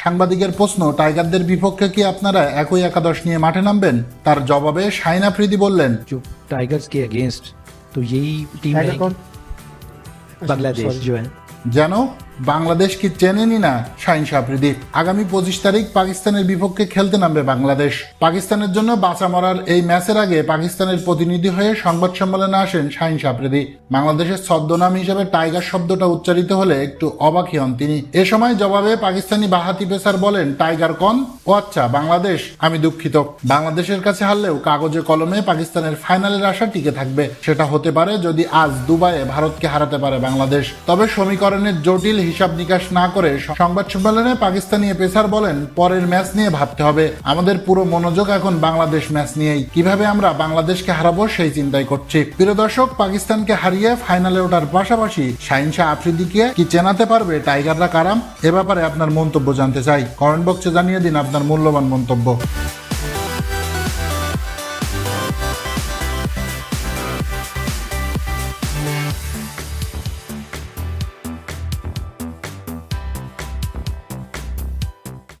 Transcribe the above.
সাংবাদিকের প্রশ্ন টাইগারদের বিপক্ষে কি আপনারা একই একাদশ নিয়ে মাঠে নামবেন তার জবাবে শাহিন আফ্রিদি বললেন जो टाइगर्स के अगेंस्ट तो यही टीम टाइगर है कौन बांग्लादेश Sorry. जो है যেন বাংলাদেশ কি চেনেনি না শাহিন আফ্রিদি আগামী পঁচিশ তারিখ পাকিস্তানের বিপক্ষে খেলতে নামবে বাংলাদেশ। পাকিস্তানের জন্য বাঁচা মরার এই ম্যাচের আগে পাকিস্তানের প্রতিনিধি হয়ে সংবাদ সম্মেলনে আসেন শাহিন আফ্রিদি বাংলাদেশের ছদ্মনাম হিসেবে টাইগার শব্দটা উচ্চারিত হলে একটু অবাকই হন তিনি। এ সময় জবাবে পাকিস্তানি বাহাতি পেসার বলেন, টাইগার কন? ও আচ্ছা বাংলাদেশ, আমি দুঃখিত। বাংলাদেশের কাছে হারলেও কাগজে কলমে পাকিস্তানের ফাইনালের আশা টিকে থাকবে। সেটা হতে পারে যদি আজ দুবাইয়ে ভারতকে হারাতে পারে বাংলাদেশ। তবে সমীকরণের জটিল হিসাব নিকাশ না করে সংবাদ সম্মেলনে পাকিস্তানি পেসার বলেন, পরের ম্যাচ নিয়ে ভাবতে হবে। আমাদের পুরো মনোযোগ এখন বাংলাদেশ ম্যাচ নিয়েই। কীভাবে আমরা বাংলাদেশকে হারাবো সেই চিন্তাই করছি। প্রিয় দর্শক, পাকিস্তানকে হারিয়ে ফাইনালে ওঠার পাশাপাশি শাহিন শাহ আফ্রিদিকে কি চেনাতে পারবে টাইগাররা কারাম? এ ব্যাপারে আপনার মন্তব্য জানতে চাই। কমেন্ট বক্সে জানিয়ে দিন আপনার মূল্যবান মন্তব্য।